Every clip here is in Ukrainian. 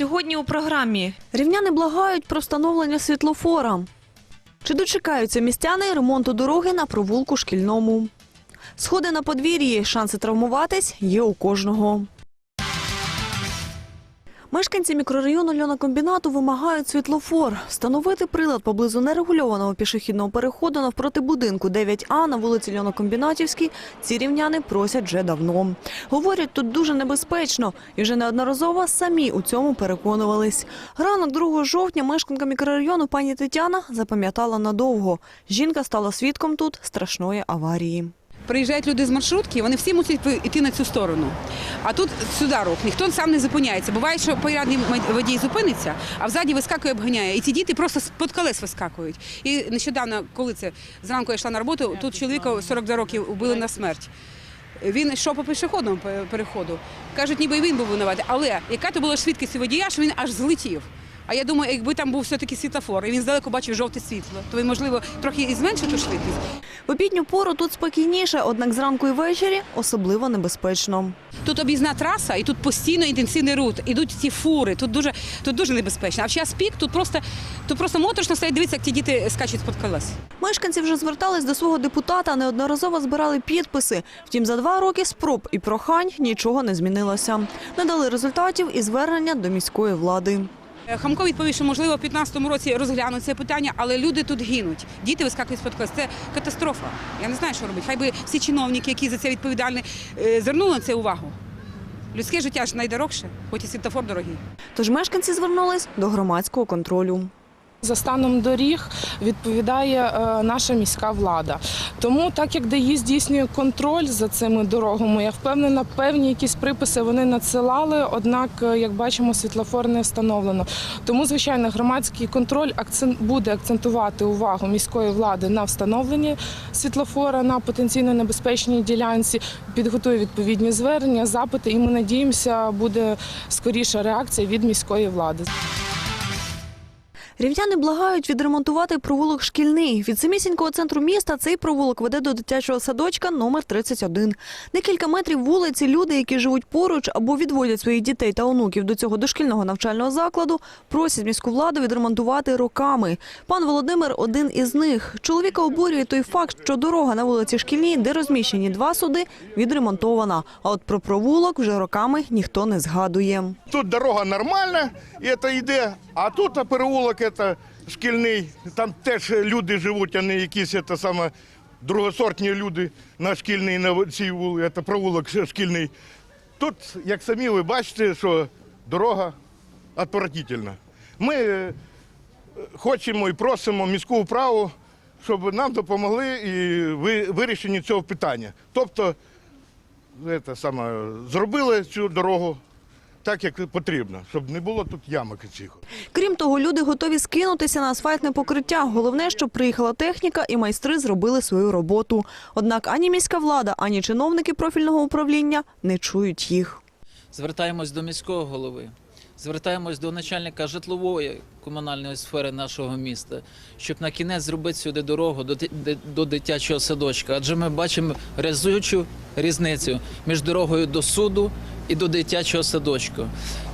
Сьогодні у програмі Рівняни благають про встановлення світлофора. Чи дочекаються містяни ремонту дороги на провулку шкільному? Сходи на подвір'ї, шанси травмуватись є у кожного. Мешканці мікрорайону льонокомбінату вимагають світлофор. Встановити прилад поблизу нерегульованого пішохідного переходу навпроти будинку 9А на вулиці Льонокомбінатівській ці рівняни просять вже давно. Говорять, тут дуже небезпечно і вже неодноразово самі у цьому переконувались. Ранок 2 жовтня мешканка мікрорайону пані Тетяна запам'ятала надовго. Жінка стала свідком тут страшної аварії. Приїжджають люди з маршрутки, вони всі мусять йти на цю сторону. А тут сюди рух, ніхто сам не зупиняється. Буває, що порядний водій зупиниться, а взаді вискакує, обганяє. І ці діти просто з-під колес вискакують. І нещодавно, коли це зранку я йшла на роботу, тут чоловіка 42 років убили на смерть. Він йшов по пішохідному переходу. Кажуть, ніби він був винуватий. Але яка то була швидкість водія, що він аж злетів. А я думаю, якби там був все-таки світлофор, і він здалеку бачив жовте світло, то він, можливо, трохи і зменшив ту швидкість. В обідню пору тут спокійніше, однак зранку і ввечері особливо небезпечно. Тут об'їзна траса, і тут постійно інтенсивний рух. Ідуть ці фури. Тут дуже, тут дуже небезпечно. А в час пік тут просто, тут просто моторошно стоять, дивитися, як ті діти скачуть з-під колес. Мешканці вже звертались до свого депутата, неодноразово збирали підписи. Втім, за два роки спроб і прохань нічого не змінилося. Не дали результатів і звернення до міської влади. Е, Хамко відповів, що можливо в 15-му році розглянуть це питання, але люди тут гинуть. Діти вискакують з-під колес. Це катастрофа. Я не знаю, що робити. Хай би всі чиновники, які за це відповідальні, е, звернули на це увагу. Людське життя ж найдорогше, хоч і світофор дорогий. Тож мешканці звернулись до громадського контролю. За станом доріг відповідає е, наша міська влада. Тому, так як ДАІ здійснює контроль за цими дорогами, я впевнена, певні якісь приписи вони надсилали, однак, е, як бачимо, світлофор не встановлено. Тому, звичайно, громадський контроль буде акцентувати увагу міської влади на встановленні світлофора на потенційно небезпечній ділянці, підготує відповідні звернення, запити, і ми надіємося, буде скоріша реакція від міської влади. Рівняни благають відремонтувати провулок шкільний. Від самісінького центру міста цей провулок веде до дитячого садочка номер 31. Декілька метрів вулиці люди, які живуть поруч або відводять своїх дітей та онуків до цього дошкільного навчального закладу, просять міську владу відремонтувати роками. Пан Володимир один із них. Чоловіка обурює той факт, що дорога на вулиці шкільній, де розміщені два суди, відремонтована. А от про провулок вже роками ніхто не згадує. Тут дорога нормальна, і це йде, а тут переулок це шкільний. Там теж люди живуть, а не якісь це саме другосортні люди на шкільній на цій вулиці, це провулок шкільний. Тут, як самі ви бачите, що дорога відвратительна. Ми е, хочемо і просимо міську управу, щоб нам допомогли і ви- вирішенні цього питання. Тобто, це саме, зробили цю дорогу так, як потрібно, щоб не було тут ямок цих. Крім того, люди готові скинутися на асфальтне покриття. Головне, щоб приїхала техніка і майстри зробили свою роботу. Однак ані міська влада, ані чиновники профільного управління не чують їх. Звертаємось до міського голови, звертаємось до начальника житлової комунальної сфери нашого міста, щоб на кінець зробити сюди дорогу до, ди- ди- до дитячого садочка. Адже ми бачимо разючу різницю між дорогою до суду і до дитячого садочку.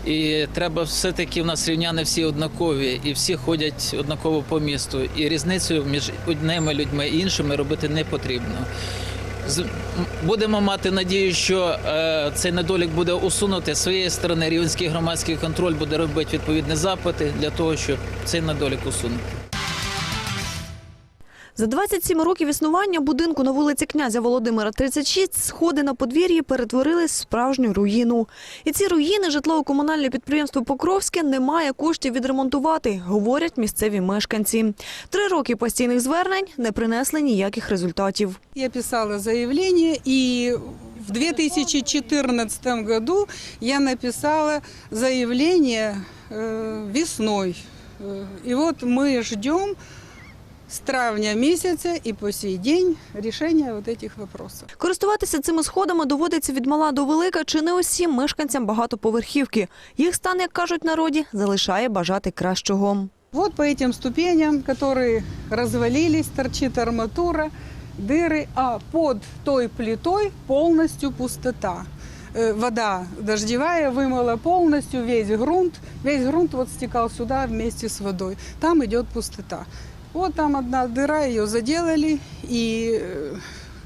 І треба все-таки в нас рівняни всі однакові, і всі ходять однаково по місту. І різницю між одними людьми і іншими робити не потрібно. Будемо мати надію, що е, цей недолік буде усунути з своєї сторони. Рівенський громадський контроль буде робити відповідні запити для того, щоб цей недолік усунути. За 27 років існування будинку на вулиці князя Володимира 36 сходи на подвір'ї перетворились в справжню руїну. І ці руїни житлово-комунальне підприємство Покровське не має коштів відремонтувати, говорять місцеві мешканці. Три роки постійних звернень не принесли ніяких результатів. Я писала заявление, и в 2014 году я написала заявление э, весной. Э, И вот мы ждем с травня месяца и по сей день решения вот этих вопросов. Користуватися цими сходами доводиться від мала до велика чи не усім мешканцям багатоповерхівки. Їх стан, як кажуть в народі, залишає бажати кращого. Вот по этим ступеням, которые развалились, торчит арматура, дыры, а под той плитой полностью пустота. э, вода дождевая вымыла полностью весь грунт. Весь грунт вот стекал сюда вместе с водой. Там идет пустота. Вот там одна дыра, ее заделали, и э,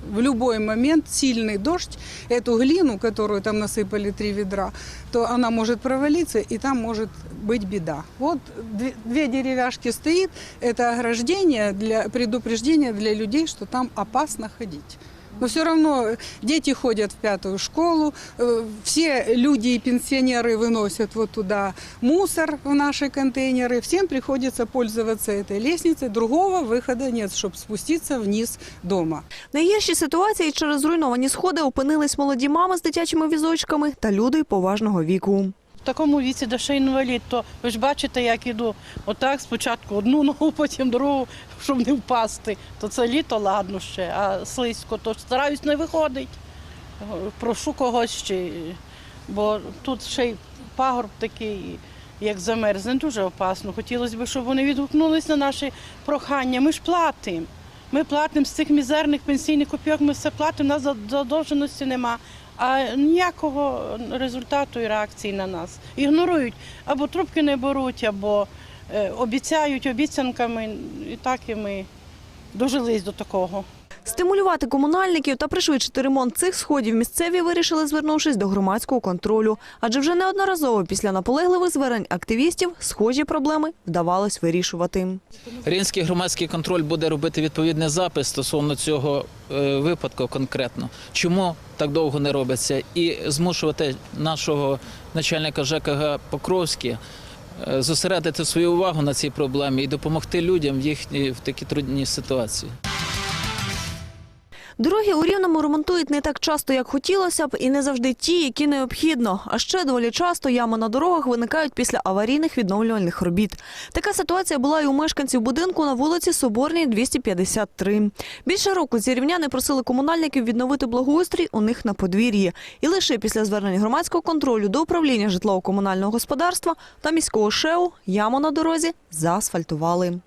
в любой момент сильный дождь, эту глину, которую там насыпали три ведра, то она может провалиться, и там может быть беда. Вот две, две деревяшки стоит, это ограждение для предупреждения для людей, что там опасно ходить. Но все равно дети ходят в пятую школу, э, все люди и пенсионеры выносят вот туда мусор в наши контейнеры. Всем приходится пользоваться этой лестницей. Другого выхода нет, чтобы спуститься вниз дома. В найгіршій ситуації через зруйновані сходи опинились молоді мами з дитячими візочками та люди поважного віку. В такому віці, де ще інвалід, то ви ж бачите, як іду. Отак спочатку одну ногу, потім другу, щоб не впасти. То це літо ладно ще, а слизько, то стараюсь не виходити. Прошу когось ще, бо тут ще й пагорб такий, як замерзне, дуже опасно. Хотілося б, щоб вони відгукнулись на наші прохання. Ми ж платимо. Ми платимо з цих мізерних пенсійних копійок, ми все платимо, у нас задовженості нема. А ніякого результату і реакції на нас. Ігнорують або трубки не беруть, або е, обіцяють обіцянками. І так і ми дожились до такого. Стимулювати комунальників та пришвидшити ремонт цих сходів місцеві вирішили, звернувшись до громадського контролю. Адже вже неодноразово після наполегливих звернень активістів схожі проблеми вдавалось вирішувати. Рівненський громадський контроль буде робити відповідний запис стосовно цього е, випадку конкретно. Чому так довго не робиться? І змушувати нашого начальника ЖКГ Покровський е, зосередити свою увагу на цій проблемі і допомогти людям в їхній в такій трудній ситуації. Дороги у Рівному ремонтують не так часто, як хотілося б, і не завжди ті, які необхідно. А ще доволі часто ями на дорогах виникають після аварійних відновлювальних робіт. Така ситуація була і у мешканців будинку на вулиці Соборній, 253. Більше року ці рівняни просили комунальників відновити благоустрій у них на подвір'ї. І лише після звернень громадського контролю до управління житлово-комунального господарства та міського ШЕУ яму на дорозі заасфальтували.